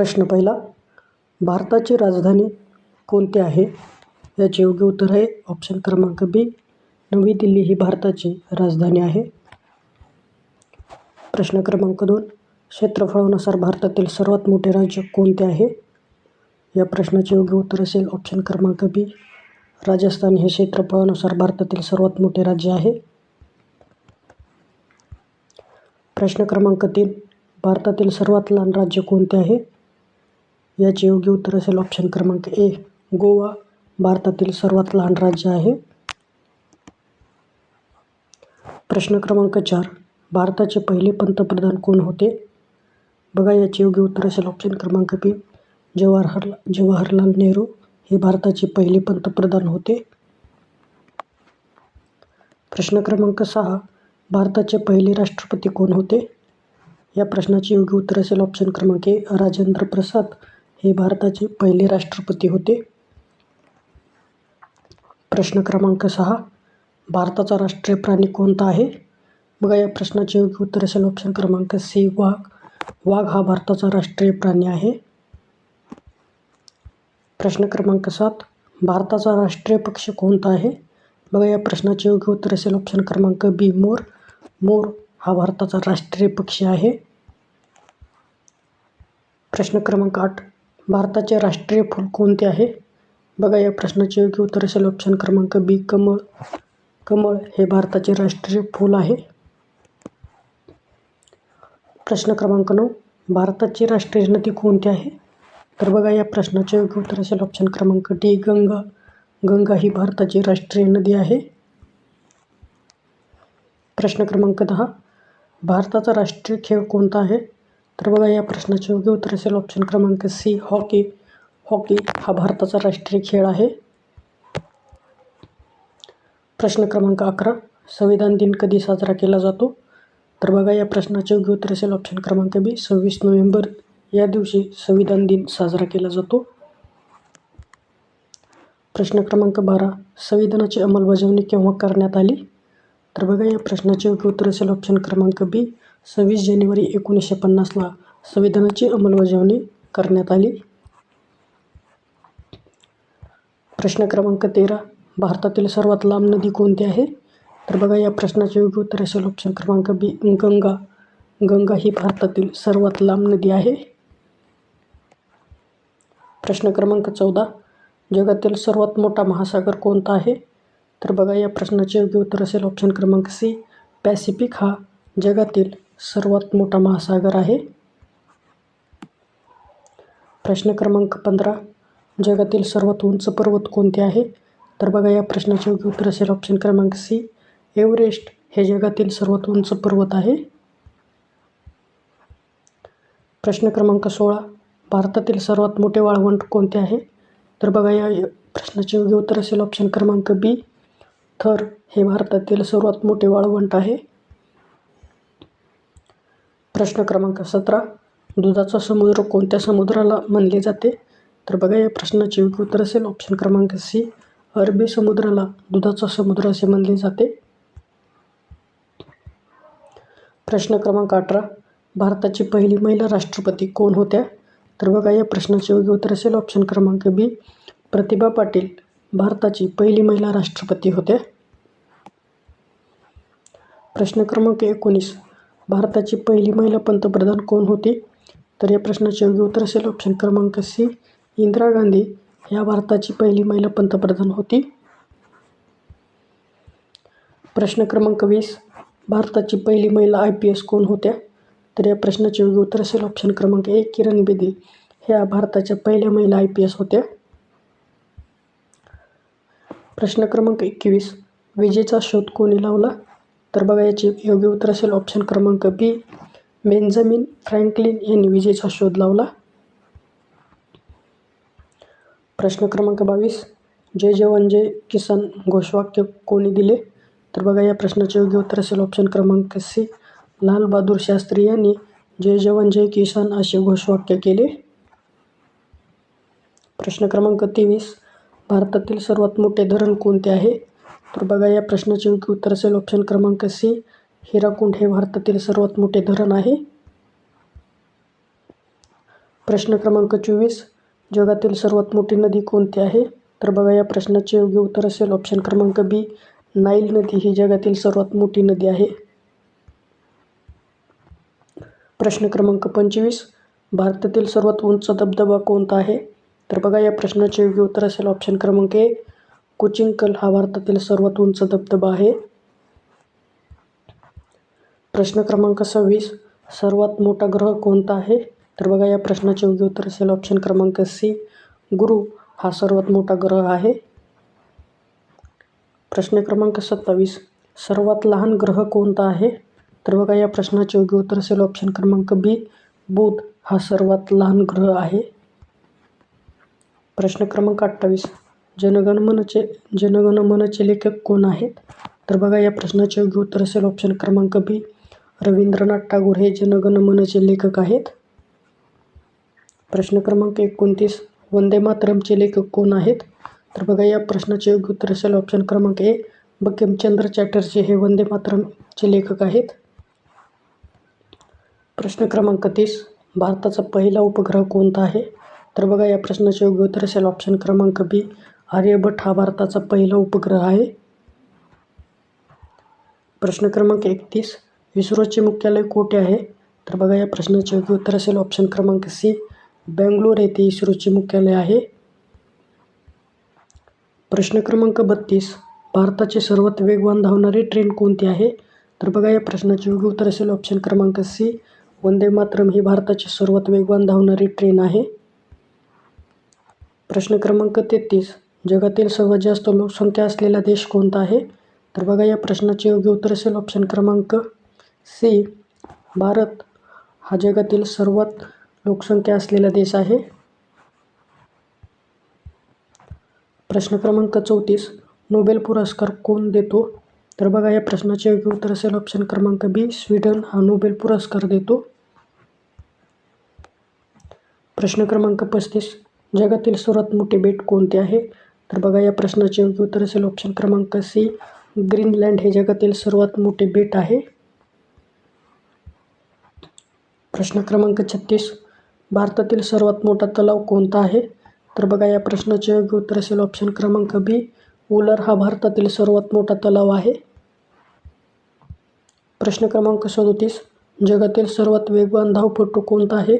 प्रश्न पहिला भारताची राजधानी कोणती आहे? याचे योग्य उत्तर आहे ऑप्शन क्रमांक बी नवी दिल्ली ही भारताची राजधानी आहे. प्रश्न क्रमांक दोन क्षेत्रफळानुसार भारतातील सर्वात मोठे राज्य कोणते आहे? या प्रश्नाचे योग्य उत्तर असेल ऑप्शन क्रमांक बी राजस्थान हे क्षेत्रफळानुसार भारतातील सर्वात मोठे राज्य आहे. प्रश्न क्रमांक तीन भारतातील सर्वात लहान राज्य कोणते आहे? याचे योग्य उत्तर असेल ऑप्शन क्रमांक ए गोवा भारतातील सर्वात लहान राज्य आहे. प्रश्न क्रमांक चार. भारताचे पहिले पंतप्रधान कोण होते? बघा याचे योग्य उत्तर असेल ऑप्शन क्रमांक बी जवाहरला जवाहरलाल नेहरू हे भारताचे पहिले पंतप्रधान होते. प्रश्न क्रमांक सहा. भारताचे पहिले राष्ट्रपती कोण होते? या प्रश्नाचे योग्य उत्तर असेल ऑप्शन क्रमांक ए राजेंद्र प्रसाद हे भारताचे पहिले राष्ट्रपती होते. प्रश्न क्रमांक सहा. भारताचा राष्ट्रीय प्राणी कोणता आहे? बघा या प्रश्नाचे योग्य उत्तर असेल ऑप्शन क्रमांक सी वाघ. वाघ हा भारताचा राष्ट्रीय प्राणी आहे. प्रश्न क्रमांक सात. भारताचा राष्ट्रीय पक्ष कोणता आहे? बघा या प्रश्नाचे योग्य उत्तर असेल ऑप्शन क्रमांक बी मोर. मोर हा भारताचा राष्ट्रीय पक्षी आहे. प्रश्न क्रमांक आठ. भारताचे राष्ट्रीय फूल कोणते आहे? बघा या प्रश्नाचे योग्य उत्तर असेल ऑप्शन क्रमांक बी कमळ. कमळ हे भारताचे राष्ट्रीय फूल आहे. प्रश्न क्रमांक नऊ. भारताची राष्ट्रीय नदी कोणती आहे? तर बघा या प्रश्नाचे योग्य उत्तर असेल ऑप्शन क्रमांक डी गंगा. गंगा ही भारताची राष्ट्रीय नदी आहे. प्रश्न क्रमांक दहा. भारताचा राष्ट्रीय खेळ कोणता आहे? तर बघा या प्रश्नाचे योग्य उत्तर असेल ऑप्शन क्रमांक सी हॉकी हॉकी हा भारताचा राष्ट्रीय खेळ आहे. प्रश्न क्रमांक अकरा संविधान दिन कधी साजरा केला जातो? तर बघा या प्रश्नाचे योग्य उत्तर असेल ऑप्शन क्रमांक बी सव्वीस नोव्हेंबर. या दिवशी संविधान दिन साजरा केला जातो. प्रश्न क्रमांक बारा संविधानाची अंमलबजावणी केव्हा करण्यात आली? तर बघा या प्रश्नाचे योग्य उत्तर असेल ऑप्शन क्रमांक बी सव्वीस जानेवारी एकोणीसशे पन्नासला संविधानाची अंमलबजावणी करण्यात आली. प्रश्न क्रमांक तेरा भारतातील सर्वात लांब नदी कोणती आहे? तर बघा या प्रश्नाचे योग्य उत्तर असेल ऑप्शन क्रमांक बी गंगा. गंगा ही भारतातील सर्वात लांब नदी आहे. प्रश्न क्रमांक चौदा जगातील सर्वात मोठा महासागर कोणता आहे? तर बघा या प्रश्नाचे योग्य उत्तर असेल ऑप्शन क्रमांक सी पॅसिफिक हा. जगातील सर्वात मोठा महासागर आहे. प्रश्न क्रमांक पंधरा. जगातील सर्वात उंच पर्वत कोणते आहे? तर बघा या प्रश्नाचे योग्य उत्तर असेल ऑप्शन क्रमांक सी. एव्हरेस्ट हे जगातील सर्वात उंच पर्वत आहे. प्रश्न क्रमांक सोळा. भारतातील सर्वात मोठे वाळवंट कोणते आहे? तर बघा या प्रश्नाचे योग्य उत्तर असेल ऑप्शन क्रमांक बी. थर हे भारतातील सर्वात मोठे वाळवंट आहे. प्रश्न क्रमांक सतरा दुधाचा समुद्र कोणत्या समुद्राला म्हणले जाते? तर बघा या प्रश्नाचे योग्य उत्तर असेल ऑप्शन क्रमांक सी. अरबी समुद्राला दुधाचा समुद्र असे म्हणले जाते. प्रश्न क्रमांक अठरा भारताची पहिली महिला राष्ट्रपती कोण होत्या? तर बघा या प्रश्नाचे योग्य उत्तर असेल ऑप्शन क्रमांक बी. प्रतिभा पाटील भारताची पहिली महिला राष्ट्रपती होत्या. प्रश्न क्रमांक एकोणीस भारताची पहिली महिला पंतप्रधान कोण होती? तर या प्रश्नाचे योग्य उत्तर असेल. ऑप्शन क्रमांक सी इंदिरा गांधी ह्या भारताची पहिली महिला पंतप्रधान होती. प्रश्न क्रमांक वीस भारताची पहिली महिला आय पी एस कोण होत्या? तर या प्रश्नाचे योग्य उत्तर असेल. ऑप्शन क्रमांक एक किरण बेदी ह्या भारताच्या पहिल्या महिला आय पी एस होत्या. प्रश्न क्रमांक एकवीस विजेचा शोध कोणी लावला? तर बघा याचे योग्य उत्तर असेल ऑप्शन क्रमांक बी बेंजामिन फ्रँकलिन यांनी विजेचा शोध लावला. प्रश्न क्रमांक बावीस. जय जवान जय किसान घोषवाक्य कोणी दिले? तर बघा या प्रश्नाचे योग्य उत्तर असेल ऑप्शन क्रमांक सी लाल बहादूर शास्त्री यांनी जय जवान जय किसान असे घोषवाक्य केले. प्रश्न क्रमांक तेवीस. भारतातील सर्वात मोठे धरण कोणते आहे? तर बघा या प्रश्नाचे योग्य उत्तर असेल ऑप्शन क्रमांक सी हिराकुंड हे भारतातील सर्वात मोठे धरण आहे. प्रश्न क्रमांक चोवीस. जगातील सर्वात मोठी नदी कोणती आहे? तर बघा या प्रश्नाचे योग्य उत्तर असेल ऑप्शन क्रमांक बी नाईल नदी ही जगातील सर्वात मोठी नदी आहे. प्रश्न क्रमांक पंचवीस. भारतातील सर्वात उंच धबधबा कोणता आहे? तर बघा या प्रश्नाचे योग्य उत्तर असेल ऑप्शन क्रमांक ए कुचिंकल हा भारतातील सर्वात उंच धबधबा आहे. प्रश्न क्रमांक सव्वीस सर्वात मोठा ग्रह कोणता आहे? तर बघा या प्रश्नाचे योग्य उत्तर असेल ऑप्शन क्रमांक सी. गुरु हा सर्वात मोठा ग्रह आहे. प्रश्न क्रमांक सत्तावीस सर्वात लहान ग्रह कोणता आहे? तर बघा या प्रश्नाचे योग्य उत्तर असेल ऑप्शन क्रमांक बी. बुध हा सर्वात लहान ग्रह आहे. प्रश्न क्रमांक अठ्ठावीस जनगणमनचे जनगणमनचे लेखक कोण आहेत? तर बघा या प्रश्नाचे योग्य उत्तर असेल ऑप्शन क्रमांक बी रवींद्रनाथ टागोर हे जनगणमनचे लेखक आहेत. प्रश्न क्रमांक एकोणतीस. वंदे मातरमचे लेखक कोण आहेत? तर बघा या प्रश्नाचे योग्य उत्तर असेल ऑप्शन क्रमांक ए बंकिमचंद्र चॅटर्जी हे वंदे मातरमचे लेखक आहेत. प्रश्न क्रमांक तीस. भारताचा पहिला उपग्रह कोणता आहे? तर बघा या प्रश्नाचे योग्य उत्तर असेल ऑप्शन क्रमांक बी आर्यभट्ट हा भारताचा पहिला उपग्रह आहे. प्रश्न क्रमांक एकतीस. इस्रोचे मुख्यालय कोठे आहे? तर बघा या प्रश्नाचे योग्य उत्तर असेल ऑप्शन क्रमांक सी. बँगलोर येथे इस्रोचे मुख्यालय आहे. प्रश्न क्रमांक बत्तीस. भारताची सर्वात वेगवान धावणारी ट्रेन कोणती आहे? तर बघा या प्रश्नाचे योग्य उत्तर असेल ऑप्शन क्रमांक सी. वंदे मातरम ही भारताची सर्वात वेगवान धावणारी ट्रेन आहे. प्रश्न क्रमांक तेहतीस. जगातील सर्वात जास्त लोकसंख्या असलेला देश कोणता आहे? तर बघा या प्रश्नाचे योग्य उत्तर असेल ऑप्शन क्रमांक सी भारत हा जगातील सर्वात लोकसंख्या असलेला देश आहे. प्रश्न क्रमांक चौतीस. नोबेल पुरस्कार कोण देतो? तर बघा या प्रश्नाचे योग्य उत्तर असेल ऑप्शन क्रमांक बी स्वीडन हा नोबेल पुरस्कार देतो. प्रश्न क्रमांक पस्तीस. जगातील सर्वात मोठे बेट कोणते आहे? तर बघा या प्रश्नाचे योग्य उत्तर असेल ऑप्शन क्रमांक सी ग्रीनलँड हे जगातील सर्वात मोठे बेट आहे. प्रश्न क्रमांक छत्तीस. भारतातील सर्वात मोठा तलाव कोणता आहे? तर बघा या प्रश्नाचे योग्य उत्तर असेल ऑप्शन क्रमांक बी उलर हा भारतातील सर्वात मोठा तलाव आहे. प्रश्न क्रमांक सदोतीस. जगातील सर्वात वेगवान धावपटू कोणता आहे?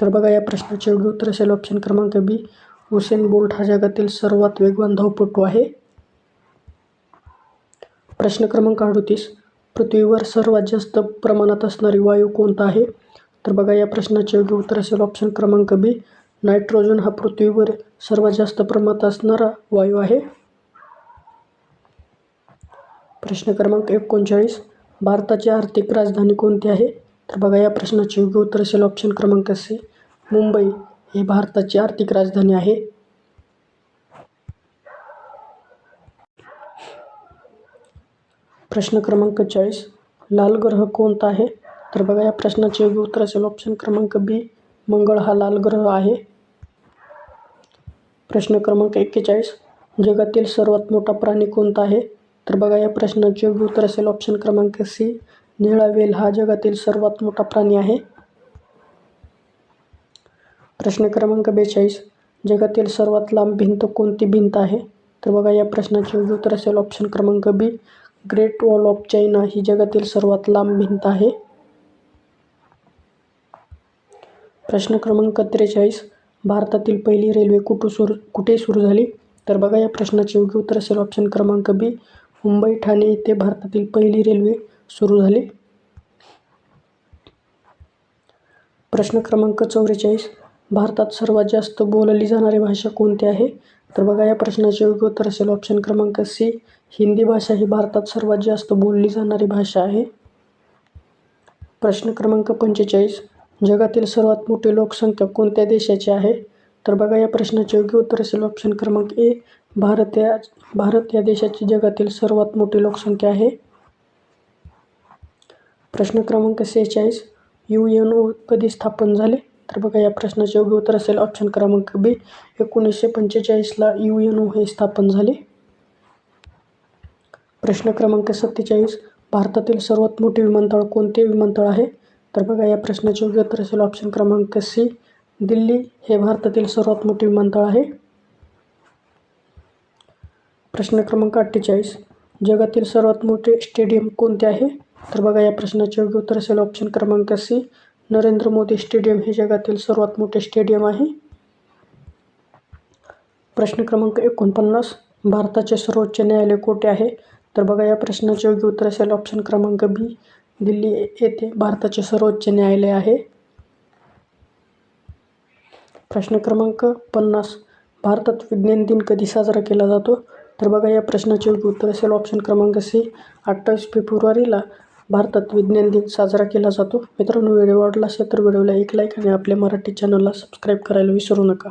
तर बघा या प्रश्नाचे योग्य उत्तर असेल ऑप्शन क्रमांक बी हुसेन बोल्ट हा जगातील सर्वात वेगवान धावपटू आहे. प्रश्न क्रमांक अडतीस. पृथ्वीवर सर्वात जास्त प्रमाणात असणारी वायू कोणता आहे? तर बघा या प्रश्नाचे योग्य उत्तर असेल ऑप्शन क्रमांक बी नायट्रोजन हा पृथ्वीवर सर्वात जास्त प्रमाणात असणारा वायू आहे. प्रश्न क्रमांक एकोणचाळीस. भारताची आर्थिक राजधानी कोणती आहे? तर बघा या प्रश्नाचे योग्य उत्तर असेल ऑप्शन क्रमांक सी मुंबई. ही भारताची आर्थिक राजधानी आहे. प्रश्न क्रमांक चाळीस. लाल ग्रह कोणता आहे? तर बघा या प्रश्नाचे योग्य उत्तर असेल ऑप्शन क्रमांक बी. मंगळ हा लाल ग्रह आहे. प्रश्न क्रमांक एक्केचाळीस. जगातील सर्वात मोठा प्राणी कोणता आहे? तर बघा या प्रश्नाचे योग्य उत्तर असेल ऑप्शन क्रमांक सी. निळा वेल हा जगातील सर्वात मोठा प्राणी आहे. प्रश्न क्रमांक बेचाळीस. जगातील सर्वात लांब भिंत कोणती भिंत आहे? तर बघा या प्रश्नाचे योग्य उत्तर असेल ऑप्शन क्रमांक B great wall of China ही जगातील सर्वात लांब भिंत आहे. प्रश्न क्रमांक त्रेचाळीस. भारतातील पहिली रेल्वे कुठं सुरू कुठे सुरू झाली? तर बघा या प्रश्नाचे योग्य उत्तर असेल ऑप्शन क्रमांक बी मुंबई ठाणे येथे भारतातील पहिली रेल्वे सुरू झाली. प्रश्न क्रमांक चौवेचाळीस. भारतात सर्वात जास्त बोलली जाणारी भाषा कोणती आहे? तर बघा या प्रश्नाचे योग्य उत्तर असेल ऑप्शन क्रमांक सी हिंदी भाषा ही भारतात सर्वात जास्त बोलली जाणारी भाषा आहे. प्रश्न क्रमांक पंचेचाळीस. जगातील सर्वात मोठी लोकसंख्या कोणत्या देशाची आहे? तर बघा या प्रश्नाचे योग्य उत्तर असेल ऑप्शन क्रमांक ए भारत या भारत या देशाची जगातील सर्वात मोठी लोकसंख्या आहे. प्रश्न क्रमांक सेहेचाळीस. यू एन ओ कधी स्थापन झाले? तर बघा या प्रश्नाचे योग्य उत्तर असेल ऑप्शन क्रमांक बी एकोणीसशे पंचेचाळीसला यू एन ओ हे स्थापन झाले. प्रश्न क्रमांक सत्तेचाळीस. भारतातील सर्वात मोठे विमानतळ कोणते विमानतळ आहे? तर बघा या प्रश्नाचे योग्य उत्तर असेल ऑप्शन क्रमांक सी दिल्ली हे भारतातील सर्वात मोठे विमानतळ आहे. प्रश्न क्रमांक अठ्ठेचाळीस. जगातील सर्वात मोठे स्टेडियम कोणते आहे? तर बघा या प्रश्नाचे योग्य उत्तर असेल ऑप्शन क्रमांक सी नरेंद्र मोदी स्टेडियम हे जगातील सर्वात मोठे स्टेडियम आहे. प्रश्न क्रमांक एकोणपन्नास भारताचे सर्वोच्च न्यायालय कोठे आहे? तर बघा या प्रश्नाचे योग्य उत्तर असेल ऑप्शन क्रमांक बी दिल्ली येथे भारताचे सर्वोच्च न्यायालय आहे. प्रश्न क्रमांक पन्नास भारतात विज्ञान दिन कधी साजरा केला जातो? तर बघा या प्रश्नाचे योग्य उत्तर असेल ऑप्शन क्रमांक सी अठ्ठावीस फेब्रुवारीला भारतात विज्ञान दिन साजरा केला जातो. मित्रांनो व्हिडिओ आवडला असेल तर व्हिडिओला एक लाईक आणि आपल्या मराठी चॅनलला सबस्क्राईब करायला विसरू नका.